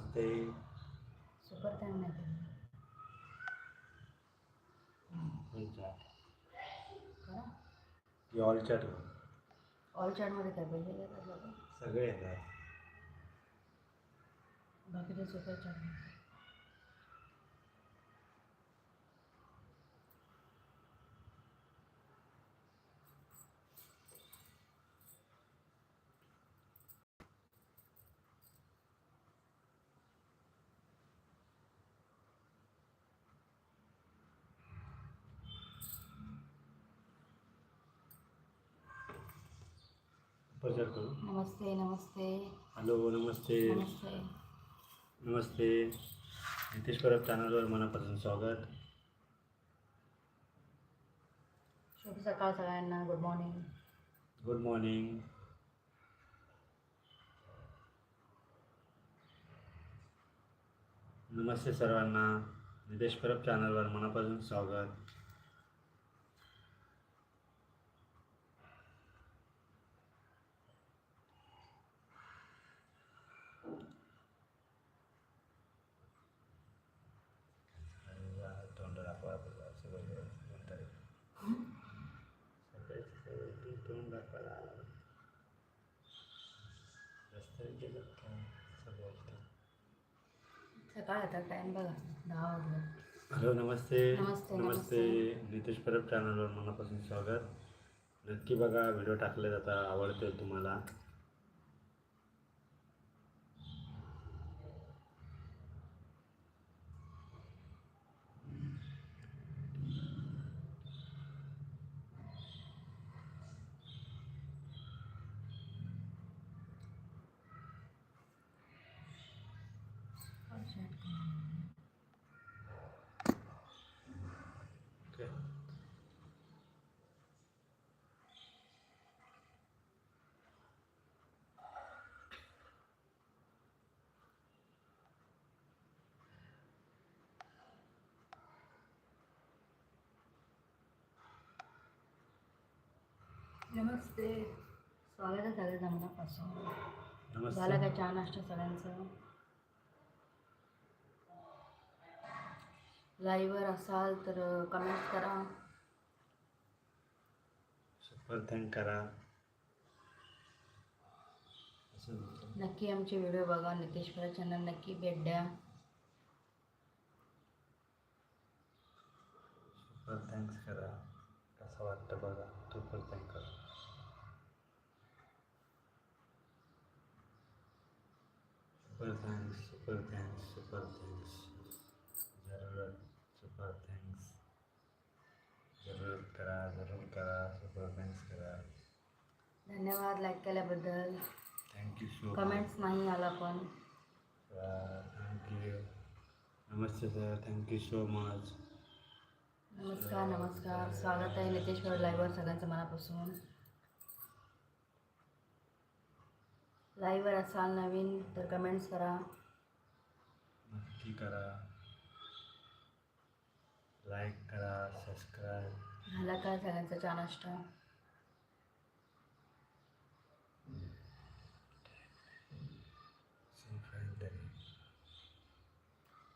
नमस्ते। Super thank नाही केलं करा ऑल चॅट ऑल चॅटमध्ये काय पैसे देतात बघा सगळे येतात। बाकीचे सुपर चॅट प्रचार करू. नमस्ते नमस्ते. हॅलो नमस्ते. नमस्ते. नमस्ते. नितीश परब चॅनलवर मनापासून स्वागत. शुभ सकाळ सगळ्यांना. गुड मॉर्निंग गुड मॉर्निंग नमस्ते सर्वांना. नितेश परब चॅनलवर मनापासून स्वागत. सकाळ आता बघा दहा वाजले. हॅलो नमस्ते. नमस्ते, नमस्ते. नितेश परब चॅनलवर मनापासून स्वागत. नक्की बघा व्हिडिओ टाकले जातात आवडतील तुम्हाला. नमस्ते. स्वागत आहे सगळ्या मनापासून झाला काय चहा नाश्ता सगळ्यांचं? लाईव्हवर असाल तर कमेंट करा. सुपर थँक करा. नक्की आमचे व्हिडिओ बघा. नितेश परब चॅनल नक्की भेट द्या. सुपर थँक्स करा. कसं वाटतं बघा. सुपर थँक करा. Super thanks super thanks super thanks जरूर सुपर थँक्स जरूर करा जरूर करा सुपर थँक्स करा धन्यवाद लाईक केल्याबद्दल. थँक्यू सो कमेंट्स नाही आला पण. Thank you Namaste sir thank you so much नमस्कार नमस्कार. स्वागत आहे नितेश परब लाईव्हवर सगळ्यांचं मनापासून. लाईव्हवर असाल नवीन तर कमेंट्स करा. नक्की करा. लाईक करा सबस्क्राईब झाला काय सगळ्यांचा चहा नाश्ता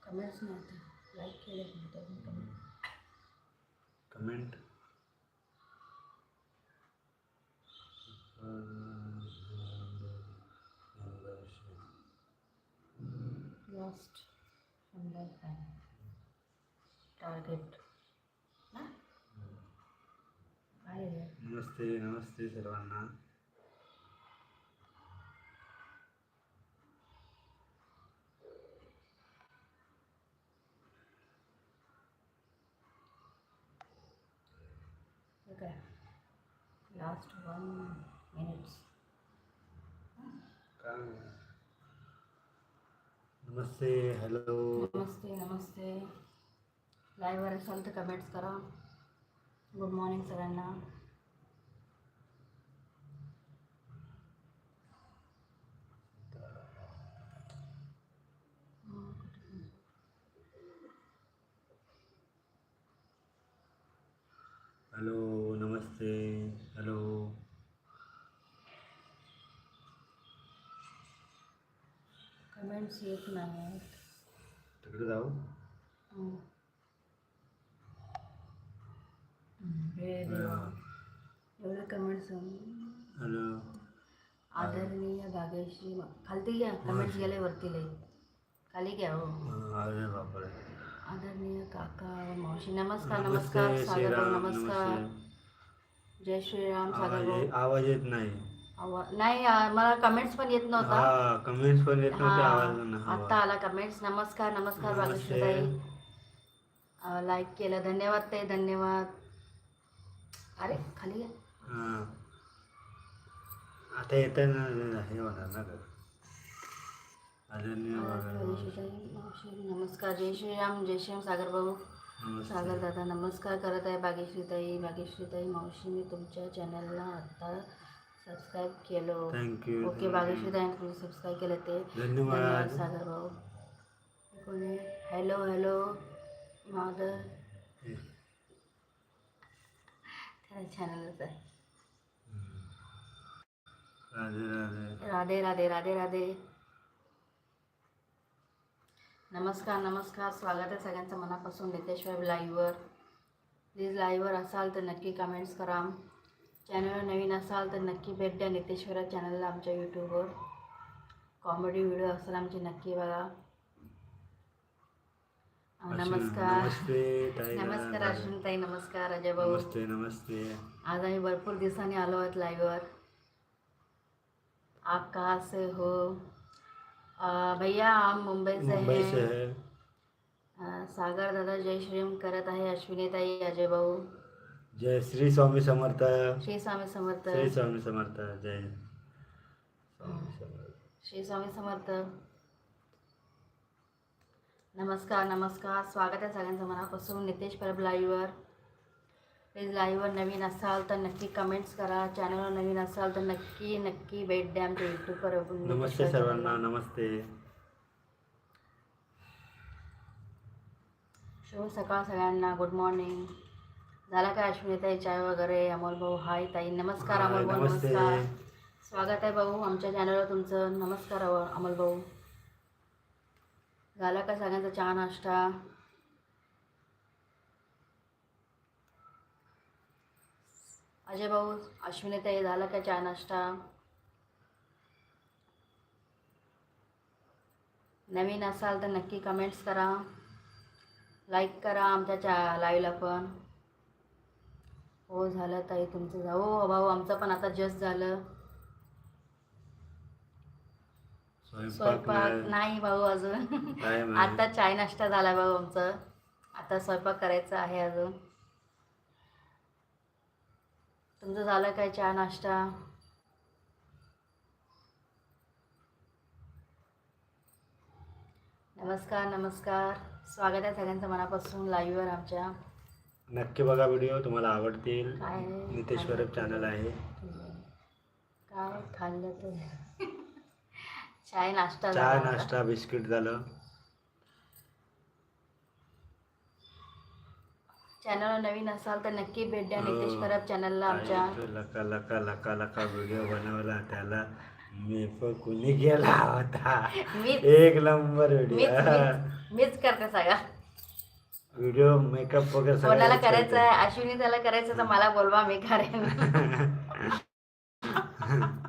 कमेंट्स नाही आता लाईक केले शंभर काय टार्गेट ना काय आहे? नमस्ते नमस्ते सर्वांना हे काय लास्ट वन मिनिट्स नमस्ते हॅलो नमस्ते नमस्ते. लाईव्हवर असाल तर कमेंट्स करा? गुड मॉर्निंग सगळ्यांना. हॅलो नमस्ते हॅलो. कमेंट्स येत नाही तिकडे जाऊ. हे. एवढे कमेंट्स हॅलो. आदरणीय भाग्यश्री खालती घ्या कमेंट्स गेले वरती लई. खाली घ्या हो. अरे बापरे. आदरणीय काका मावशी नमस्कार नमस्कार श्रीराम नमस्कार. जय श्रीराम सागर आवाज ये- आवाज येत नाही आवा- नाही आ, मला कमेंट्स पण येत नव्हता हा कमेंट्स पण येत नव्हते आवाज हा. आत्ता आला कमेंट्स नमस्कार नमस्कार नमस्ते. भाग्यश्रीताई लाईक केलं धन्यवाद ताई धन्यवाद अरे खाली हा. आता येत ना हे होणार ना ग आदरणीय बाबा. भाग्यश्रीताई, मावशी, नमस्कार जय श्रीराम जय श्रीराम सागर भाऊ. सागर दादा नमस्कार करत आहे भाग्यश्रीताई भाग्यश्रीताई मावशी मी तुमच्या चॅनलला आता सबस्क्राईब केलं. थँक्यू ओके भाग्यश्रीताई तुम्ही सबस्क्राईब केलं ते. धन्यवाद. सागर भाऊ. कोणी? हॅलो हॅलो माझं त्या चॅनलच आहे. राधे राधे. राधे राधे राधे राधे. नमस्कार नमस्कार. स्वागत आहे सगळ्यांचं मनापासून नितेश्वर लाईव्हवर प्लीज लाईव्हवर असाल तर नक्की कमेंट्स करा. चॅनलवर नवीन असाल तर नक्की भेट द्या नितेश्वरा चॅनलला आमच्या यूट्यूबवर कॉमेडी व्हिडिओ असेल आमचे नक्की बघा. नमस्कार. नमस्कार अश्विनताई नमस्कार अजय भाऊ. नमस्ते आज आम्ही भरपूर दिवसांनी आलो आहोत लाईव्हवर आप कहाँ से हो? भैया हम मुंबई से मुंबई से हैं। है सागर दादा जय श्रीम करत आहे अश्विनीताई अजय भाऊ। जय श्री स्वामी समर्थ। श्री स्वामी समर्थ। श्री स्वामी समर्थ जय। स्वामी समर्थ श्री स्वामी समर्थ। नमस्कार नमस्कार। स्वागत आहे सगळ्यांचं मनापासून. नितेश परब लाईव्हवर प्लीज लाईव्हवर नवीन असाल तर नक्की कमेंट्स करा. चॅनलवर नवीन असाल तर नक्की नक्की भेट द्या आमच्या यूट्यूबवर नमस्ते सर्वांना. नमस्ते. शुभ सकाळ सगळ्यांना. गुड मॉर्निंग झाला काय अश्विनीताई चाय वगैरे? अमोल भाऊ हाय ताई. नमस्कार अमोल भाऊ. नमस्कार. स्वागत आहे भाऊ आमच्या चॅनलवर तुमचं. नमस्कार अमोल भाऊ. झाला का सगळ्यांचा चहा नाश्ता? अजय भाऊ अश्विनीताई झाला का चहा नाश्ता? नवीन असाल तर नक्की कमेंट्स करा. लाईक करा आमच्या चा लाईव्हला पण. हो झालं ताई तुमचं हो भाऊ आमचं पण आता जस्ट झालं. स्वयंपाक नाही. भाऊ अजून. आता चाय नाश्ता झाला भाऊ आमचं. आता स्वयंपाक करायचा आहे अजून. तुमचं झालं काय चहा नाश्ता? नमस्कार नमस्कार. स्वागत आहे सगळ्यांचं मनापासून लाईव्हवर आमच्या. नक्की बघा व्हिडिओ तुम्हाला आवडतील. काय? नितेश्वर चॅनल आहे. काय खाल्लं तर चाय नाश्ता चहा झाला. माझा. नाश्ता बिस्किट झालं. चॅनलवर नवीन असाल तर नक्की भेट द्या. हो. नितेश परब चॅनलला आमच्या. लका लका लका लका व्हिडिओ बनवला. त्याला मी पण कुणी गेला होता? मीच. एक नंबर व्हिडिओ मीच- मीच करते सगळा. व्हिडिओ मेकअप वगैरे कोणाला करायचं. आहे अश्विनी त्याला करायचं तर मला बोलवा मी करेन.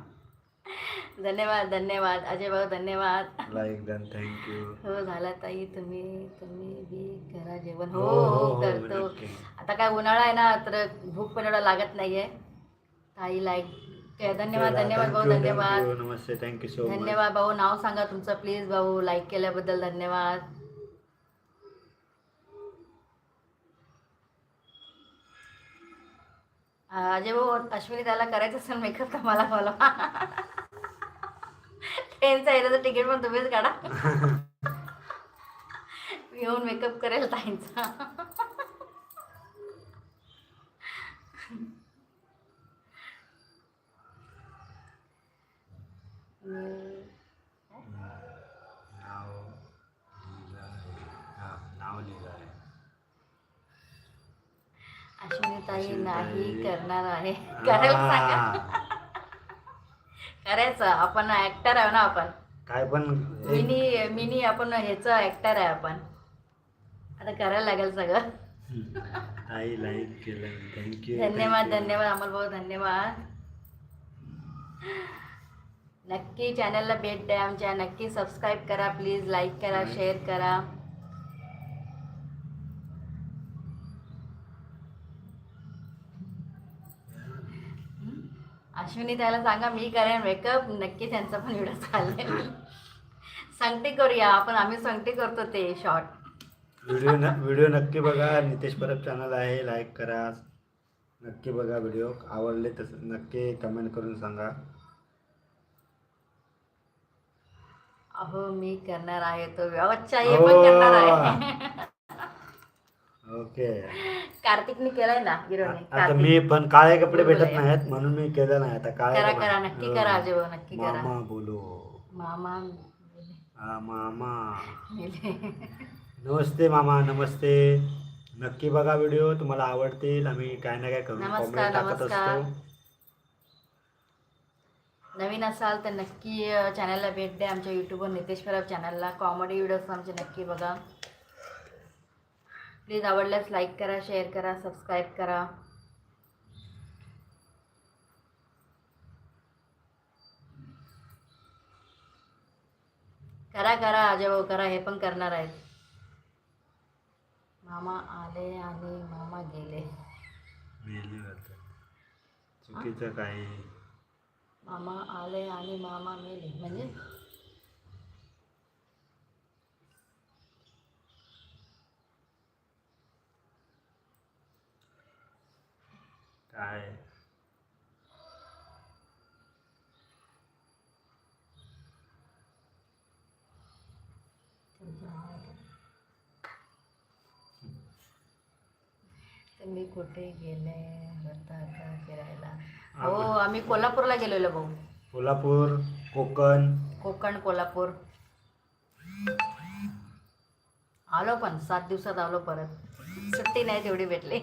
धन्यवाद धन्यवाद. अजय भाऊ धन्यवाद. लाईक डन थँक्यू हो झाला ताई तुम्ही तुम्ही बी करा जेवण. हो हो, हो, हो हो, करतो. आता काय उन्हाळा आहे ना तर भूक पण एवढा लागत नाहीये. ताई लाईक धन्यवाद धन्यवाद भाऊ धन्यवाद. नमस्ते थँक्यू सो धन्यवाद भाऊ नाव सांगा तुमचं प्लीज भाऊ लाईक केल्याबद्दल धन्यवाद. अजय भाऊ अश्विनी त्याला करायचं असेल मेकअप तर मला बोलवा? ट्रेनचं येण्याचं तिकीट पण तुम्हीच काढा मी येऊन मेकअप करेल ताईंचा. हा, अश्विनी ताई. नाही करणार आहे. करायला सांगा. करायचं आपण ऍक्टर आहे ना आपण. काय पण मिनी मिनी आपण ह्याचं ऍक्टर आहे आपण. आता करायला लागेल सगळं. आई लाईक केलं. थँक्यू धन्यवाद धन्यवाद अमोल भाऊ धन्यवाद. नक्की चॅनलला भेट द्या आमच्या. नक्की सबस्क्राईब करा प्लीज लाईक करा शेअर करा. अश्विनी त्याला सांगा मी करेन मेकअप नक्की त्यांचा पण व्हिडिओ चालेल. संगती करूया आपण. आम्ही संगती करतो ते शॉर्ट व्हिडिओ न व्हिडिओ नक्की बघा. नितेश परब चॅनल आहे. लाईक करा. नक्की बघा व्हिडिओ. आवडले तसं नक्की कमेंट करून सांगा. अहो मी करणार आहे तो अच्छा हे. पण करणार आहे. ओके. कार्तिकने केलाय ना हिरोने आता मी पण काळे कपडे भेटत. नाहीत म्हणून मी केलं नाही. आता काळे करा करा नक्की हो. करा भाऊ नक्की करा. मामा बोलो. मामा. हा मामा. नमस्ते मामा. नमस्ते. नक्की बघा व्हिडिओ. तुम्हाला आवडतील आम्ही काय ना काय नमस्कार, कॉमेंट टाकत नमस्कार. असतो. नवीन असाल तर नक्की चॅनलला भेट द्या. आमच्या यूट्यूबवर नितेश परब चॅनलला कॉमेडी व्हिडिओज आमचे नक्की बघा. प्लीज आवडल्यास लाईक करा शेअर करा सबस्क्राईब करा. करा करा अजय भाऊ करा हे पण करणार आहेत. मामा आले आणि मामा गेले. चुकीचं काही. मामा आले आणि मामा मेले म्हणजे काय मी कुठे गेले? होता का फिरायला. हो. आम्ही कोल्हापूरला गेलेलो भाऊ. कोल्हापूर कोकण. कोकण कोल्हापूर. आलो पण सात दिवसात आलो परत. सुट्टी नाही तेवढी भेटली.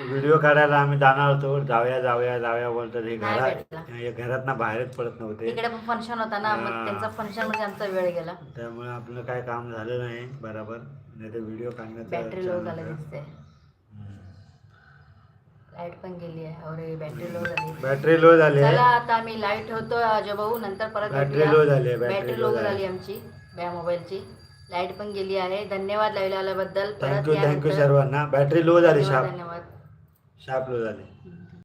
व्हिडिओ काढायला आम्ही जाणार होतो. जाऊया जाऊया जाऊया बोलतात हे घरात. हे घरात ना बाहेरच पडत नव्हते. तिकडे पण फंक्शन होता ना मग. त्यांचा फंक्शनमध्ये आमचा वेळ गेला. त्यामुळे आपलं काय काम झालं नाही बरोबर. नाही तर व्हिडिओ काढण्याचा बॅटरी लो झालं. दिसते. लाइट पण गेली आहे. अरे बॅटरी लो झाली. बॅटरी लो झाली चला आता आम्ही लाइट होतो भाऊ. नंतर परत बॅटरी. लो झाली आहे बॅटरी लो झाली आमची बॅ मोबाईलची लाइट पण गेली आहे. धन्यवाद लाईव्ह आल्याबद्दल थँक्यू थँक्यू. सर्वांना. बॅटरी लो झाली धन्यवाद शाप लो झाली.